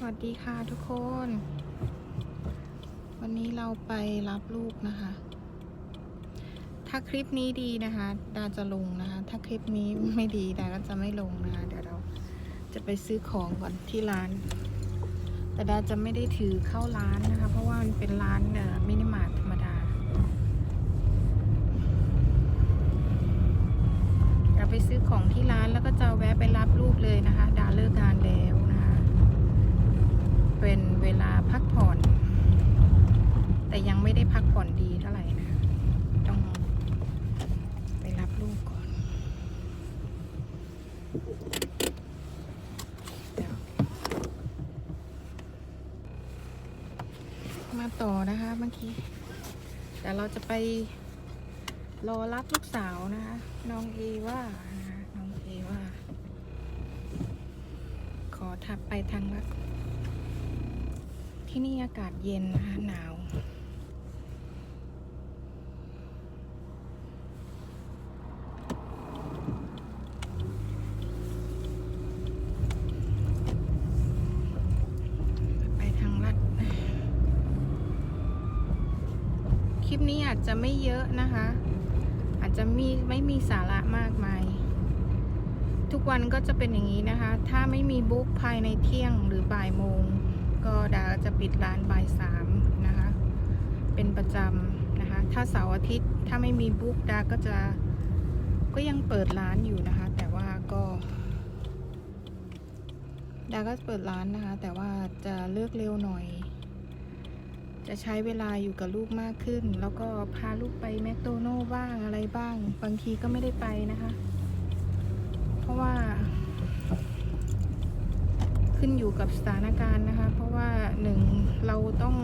สวัสดีค่ะทุกคน วันนี้เราไปรับลูกนะคะ ถ้าคลิปนี้ดีนะคะ ดาจะลงนะคะ ถ้าคลิปนี้ไม่ดีดาก็จะไม่ลงนะคะ เดี๋ยวเราจะไปซื้อของก่อนที่ร้าน แต่ดาจะไม่ได้ถือเข้าร้านนะคะ เพราะว่ามันเป็นร้านเออไมินิมาร์ทธรรมดาเดี๋ยวไปซื้อของที่ร้านแล้วก็จะแวะไปรับลูกเลยนะคะ ดาเลิกงานแล้วนะคะ เป็นเวลาพักผ่อน แต่ยังไม่ได้ พักผ่อนดีเท่าไหร่นะต้องไปรับลูกก่อน มาต่อนะคะเมื่อกี้เดี๋ยวเราจะไปรอรับลูกสาวนะคะ น้องเอว่านะคะน้องเอว่า ขอทับไปทางลัดที่นี่อากาศเย็นนะคะหนาว ไปทางลัด คลิป นี้อาจจะไม่เยอะนะคะ อาจจะมีไม่มีสาระมากมาย ทุกวันก็จะเป็นอย่างนี้นะคะ ถ้าไม่มีบุ๊กภายในเที่ยงหรือบ่ายโมง ก็ดาจะปิดร้านบ่ายสามนะคะ เป็นประจำนะคะ ถ้าเสาร์อาทิตย์ถ้าไม่มีบุ๊กดาก็จะก็ยังเปิดร้านอยู่นะคะ แต่ว่าก็ดาก็เปิดร้านนะคะ แต่ว่าจะเลือกเร็วหน่อย จะใช้เวลาอยู่กับลูกมากขึ้น แล้วก็พาลูกไปแมคโดนัลล์บ้างอะไรบ้าง บางทีก็ไม่ได้ไปนะคะ เพราะว่า ขึ้นอยู่กับสถานการณ์นะคะ เพราะว่าหนึ่งเราต้อง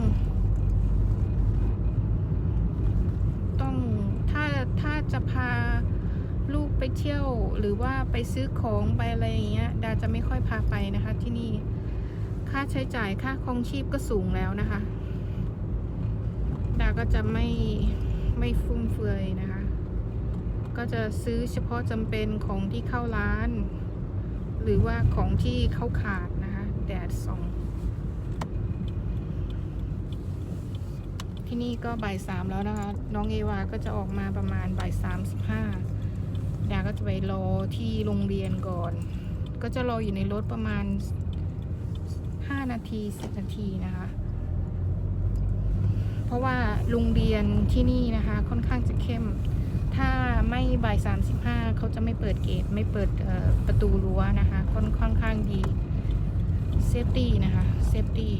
ต้องถ้าถ้าจะพาลูกไปเที่ยวหรือว่าไปซื้อของไปอะไรอย่างเงี้ย ดาจะไม่ค่อยพาไปนะคะที่นี่ ค่าใช้จ่ายค่าครองชีพก็สูงแล้วนะคะ ดาก็จะไม่ไม่ฟุ่มเฟือยนะคะ ก็จะซื้อเฉพาะจำเป็นของที่เข้าร้าน หรือว่าของที่เขาขาดนะคะ แดดส่อง ที่นี่ก็บ่ายสามแล้วนะคะ น้องเอวาก็จะออกมาประมาณบ่ายสามสิบห้าดาก็จะไปรอที่โรงเรียนก่อน ก็จะรออยู่ในรถประมาณห้านาทีสิบนาทีนะคะ ราะว่าโรงเรียนที่นี่นะคะ ค่อนข้างจะเข้ม ถ้าไม่บ่ายสามสิบห้าเขาจะไม่เปิดเกตไม่เปิดประตูรั้วนะคะ ค่อนค่อนข้างดีเซฟตี้นะคะเซฟตี้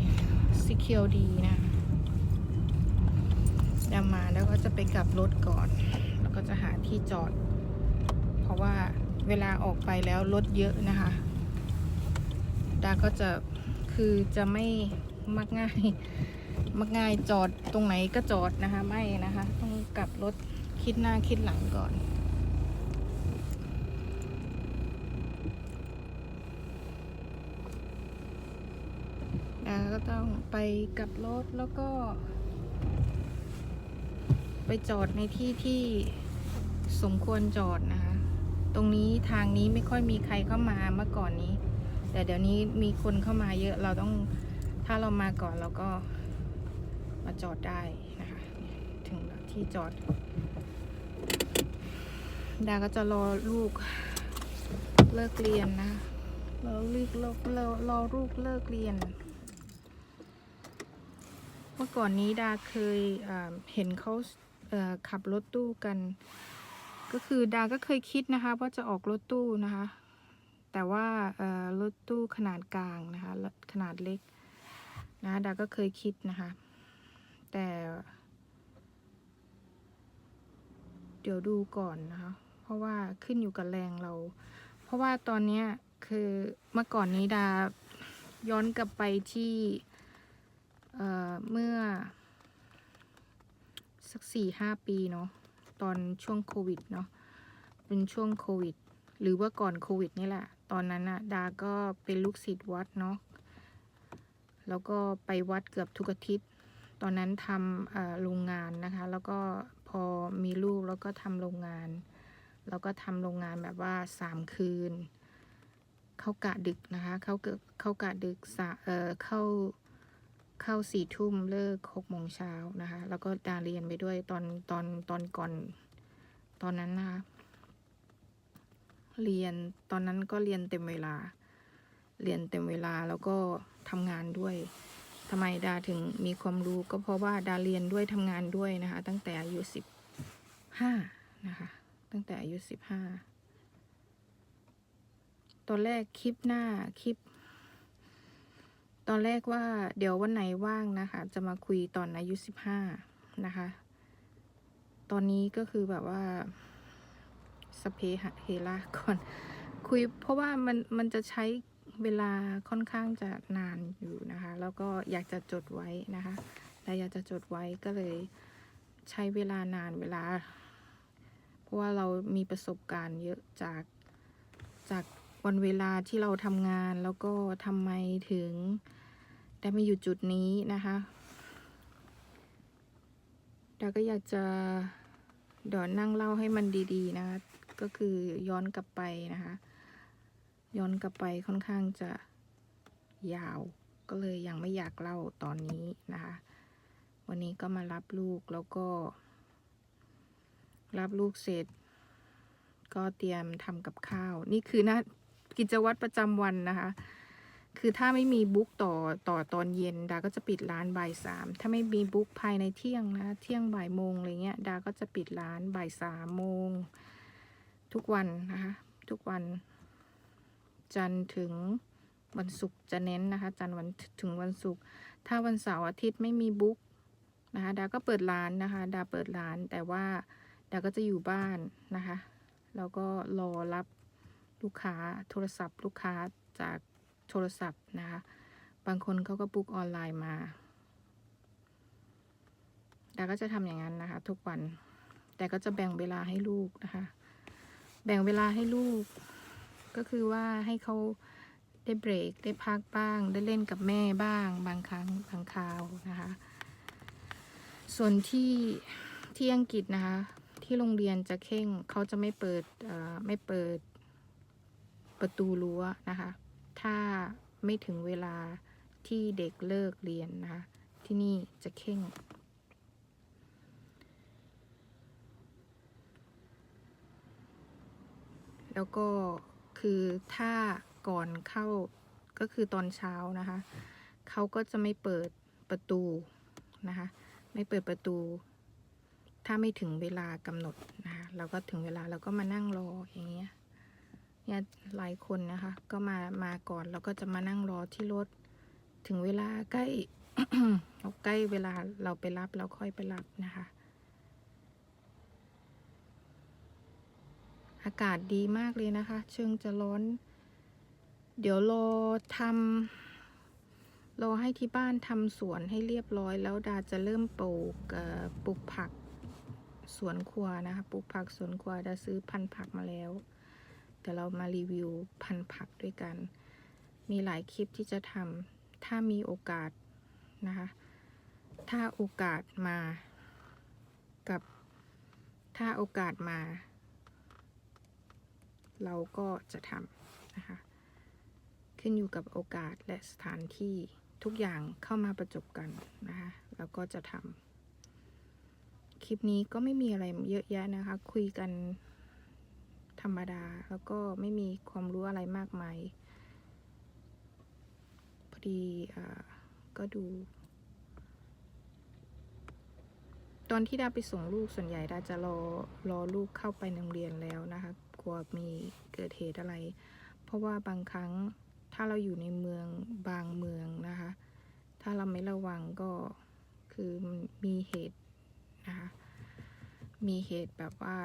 ซิเคียวดีนะดามาแล้วก็จะไปกลับรถก่อน แล้วก็จะหาที่จอด เพราะว่าเวลาออกไปแล้วรถเยอะนะคะ ดาก็จะคือจะไม่ มักง่าย มักง่ายจอดตรงไหนก็จอดนะคะ ไม่นะคะ ต้องกลับรถคิดหน้าคิดหลังก่อนดาก็ต้องไปกลับรถแล้วก็ ไปจอดในที่ที่สมควรจอดนะคะ ตรงนี้ทางนี้ไม่ค่อยมีใครเข้ามาเมื่อก่อนนี้ แต่เดี๋ยวนี้มีคนเข้ามาเยอะเราต้อง ถ้าเรามาก่อนเราก็มาจอดได้นะคะถึงที่จอด ดาก็จะรอลูกเลิกเรียนนะรอลูกรอรอรอลูกเลิกเรียน เมื่อก่อนนี้ดาเคยเห็นเขาเขับรถตู้กัน ก็คือดาก็เคยคิดนะคะว่าจะออกรถตู้นะคะ แต่ว่ารถตู้ขนาดกลางนะคะขนาดเล็ก นะดาก็เคยคิดนะคะ แต่ เดี๋ยวดูก่อนนะคะ เพราะว่าขึ้นอยู่กับแรงเรา เพราะว่าตอนนี้คือเมื่อก่อนนี้ดาย้อนกลับไปที่เอ่อเมื่อ สักสี่ห้าปีเนาะตอนช่วงโควิดเนาะเป็นช่วงโควิด หรือว่าก่อนโควิดนี่แหละ ตอนนั้นอะดาก็เป็นลูกศิษย์วัดเนาะ แล้วก็ไปวัดเกือบทุกอาทิตย์ ตอนนั้นทำโรงงานนะคะ แล้วก็พอมีลูกแล้วก็ทำโรงงาน แล้วก็ทำโรงงานแบบว่าสามคืน เข้ากะดึกนะคะ เข้าเกิดเข้ากะดึกสะเอ่อเข้าเข้าสี่ทุ่มเลิกหกโมงเช้านะคะ แล้วก็ดาเรียนไปด้วยตอนตอนตอนก่อนตอนนั้นนะคะเรียนตอนนั้นก็เรียนเต็มเวลา เรียนเต็มเวลาแล้วก็ ทำงานด้วยทำไมดาถึงมีความรู้ก็เพราะว่าดาเรียนด้วยทำงานด้วยนะคะ ตั้งแต่อายุสิบห้านะคะ ตั้งแต่อายุสิบห้าตอนแรกคลิปหน้าคลิป ตอนแรกว่าเดี๋ยววันไหนว่างนะคะ จะมาคุยตอนอายุสิบห้านะคะ ตอนนี้ก็คือแบบว่าสเพหะเฮระก่อน คุยเพราะว่ามันมันจะใช้ เวลาค่อนข้างจะนานอยู่นะคะ แล้วก็อยากจะจดไว้นะคะแต่อยากจะจดไว้ก็เลยใช้เวลานานเวลา เพราะว่าเรามีประสบการณ์เยอะจากจากวันเวลาที่เราทำงานแล้วก็ทำไมถึงได้มาอยู่จุดนี้นะคะดาก็อยากจะเดี๋ยวนั่งเล่าให้มันดี ๆ นะคะ ก็คือย้อนกลับไปนะคะ ย้อนกลับไปค่อนข้างจะยาว ก็เลยยังไม่อยากเล่าตอนนี้นะคะ วันนี้ก็มารับลูกแล้วก็ รับลูกเสร็จ ก็เตรียมทำกับข้าว นี่คือหน้ากิจวัตรประจำวันนะคะ คือถ้าไม่มีบุ๊กต่อต่อตอนเย็น ดาก็จะปิดร้านบ่ายสามถ้าไม่มีบุ๊กภายในเที่ยงนะ เที่ยงบ่ายโมงอะไรเงี้ย ดาก็จะปิดร้านบ่ายสามโมงทุกวันนะคะ ทุกวัน จันทร์ถึงวันศุกร์จะเน้นนะคะ จันทร์วันถึงวันศุกร์ถ้าวันเสาร์อาทิตย์ไม่มีบุ๊กนะคะดาก็เปิดร้านนะคะ ดาเปิดร้านแต่ว่าดาก็จะอยู่บ้านนะคะ แล้วก็รอรับลูกค้าโทรศัพท์ ลูกค้าจากโทรศัพท์นะคะ บางคนเขาก็บุ๊กออนไลน์มาดาก็จะทำอย่างนั้นนะคะ ทุกวัน แต่ก็จะแบ่งเวลาให้ลูกนะคะ แบ่งเวลาให้ลูก ก็คือว่าให้เขาได้เบรกได้พักบ้าง ได้เล่นกับแม่บ้าง บางครั้งบางคราวนะคะ ส่วนที่ที่อังกฤษนะคะ ที่โรงเรียนจะเข่งเขาจะไม่เปิดไม่เปิดประตูรั้วนะคะ ถ้าไม่ถึงเวลาที่เด็กเลิกเรียนนะคะ ที่นี่จะเข่งแล้วก็ คือถ้าก่อนเข้าก็คือตอนเช้านะคะเขาก็จะไม่เปิดประตูนะคะ ไม่เปิดประตู ถ้าไม่ถึงเวลากำหนดนะคะเราก็ถึงเวลาเราก็มานั่งรออย่างเงี้ยเนี่ยหลายคนนะคะ ก็มามาก่อนแล้วก็จะมานั่งรอที่รถ ถึงเวลาใกล้เอาใกล้เวลาเราไปรับเราค่อยไปรับนะคะากาศดีมากเลยนะคะ เชิงจะร้อน เดี๋ยวรอทำรอให้ที่บ้านทำสวนให้เรียบร้อย แล้วดาจะเริ่มปลูกปลูกผักสวนครัวนะคะ ปลูกผักสวนครัวดาซื้อพันธุ์ผักมาแล้วเดี๋ยวเรามารีวิวพันธุ์ผักด้วยกัน มีหลายคลิปที่จะทำถ้ามีโอกาสนะคะ ถ้าโอกาสมากับถ้าโอกาสมา เราก็จะทำนะคะ ขึ้นอยู่กับโอกาสและสถานที่ทุกอย่างเข้ามาประจบกันนะคะแล้วก็จะทำคลิปนี้ก็ไม่มีอะไรเยอะแยะนะคะ คุยกันธรรมดาแล้วก็ไม่มีความรู้อะไรมากมายพอดีอก็ดู ตอนที่ดาไปส่งลูกส่วนใหญ่ดาจะรอรอลูกเข้าไปโรงเรียนแล้วนะคะ กลัวมีเกิดเหตุอะไร เพราะว่าบางครั้งถ้าเราอยู่ในเมืองบางเมืองนะคะ ถ้าเราไม่ระวังก็คือมีเหตุนะคะมีเหตุแบบว่า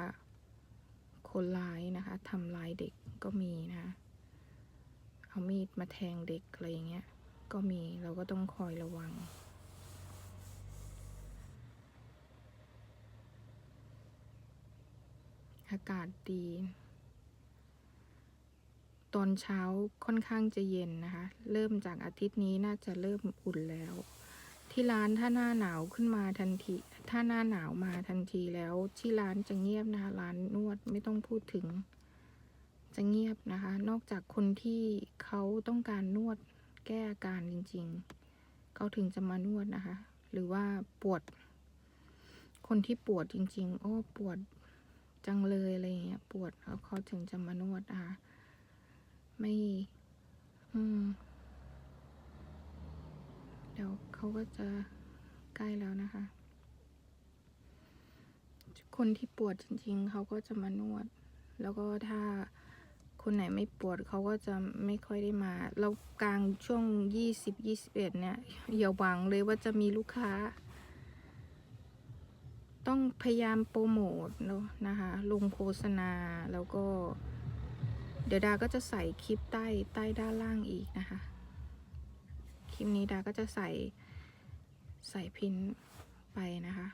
คนร้ายนะคะทำร้ายเด็กก็มีนะคะเอามีดมาแทงเด็กอะไรอย่างเงี้ยก็มีเราก็ต้องคอยระวัง อากาศดี ตอนเช้าค่อนข้างจะเย็นนะคะ เริ่มจากอาทิตย์นี้น่าจะเริ่มอุ่นแล้ว ที่ร้านถ้าหน้าหนาวขึ้นมาทันที ถ้าหน้าหนาวมาทันทีแล้ว ที่ร้านจะเงียบนะคะ ร้านนวดไม่ต้องพูดถึง จะเงียบนะคะ นอกจากคนที่เขาต้องการนวดแก้อาการจริง ๆ เขาถึงจะมานวดนะคะ หรือว่าปวด คนที่ปวดจริง ๆ โอ้ปวดจังเลยอะไรเงี้ย ปวดเขาเขาถึงจะมานวดนะคะ ไม่ อืม เดี๋ยวเขาก็จะใกล้แล้วนะคะ คนที่ปวดจริง ๆ เขาก็จะมานวด แล้วก็ถ้าคนไหนไม่ปวดเขาก็จะไม่ค่อยได้มา แล้วกลางช่วงยี่สิบยี่สิบเอ็ดเนี่ย อย่าหวังเลยว่าจะมีลูกค้า ต้องพยายามโปรโมทเนอะนะคะ ลงโฆษณาแล้วก็ เดี๋ยวดาก็จะใส่คลิปใต้ใต้ด้านล่างอีกนะคะ คลิปนี้ดาก็จะใส่ใส่พินไปนะคะ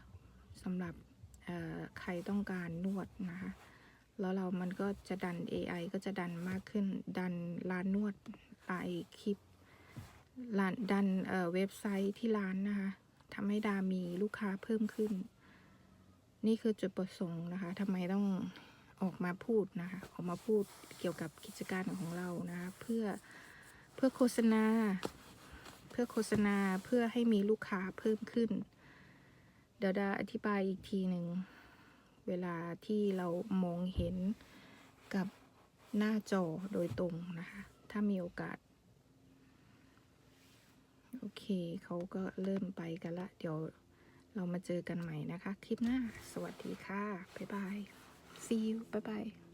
สำหรับใครต้องการนวดนะคะ แล้วเรามันก็จะดัน AI ก็จะดันมากขึ้น ดันร้านนวดไอคลิปร้านดันเเว็บไซต์ที่ร้านนะคะทำให้ดามีลูกค้าเพิ่มขึ้น นี่คือจุดประสงค์นะคะทำไมต้อง ออกมาพูดนะคะออกมาพูดเกี่ยวกับกิจการของเรานะคะเพื่อเพื่อโฆษณา เพื่อโฆษณาเพื่อให้มีลูกค้าเพิ่มขึ้น เดี๋ยวดาอธิบายอีกทีหนึ่งเวลาที่เรามองเห็นกับหน้าจอโดยตรงนะคะ ถ้ามีโอกาส โอเคเขาก็เริ่มไปกันละ เดี๋ยวเรามาเจอกันใหม่นะคะ คลิปหน้า สวัสดีค่ะ บ๊ายบาย see you บ๊ายบาย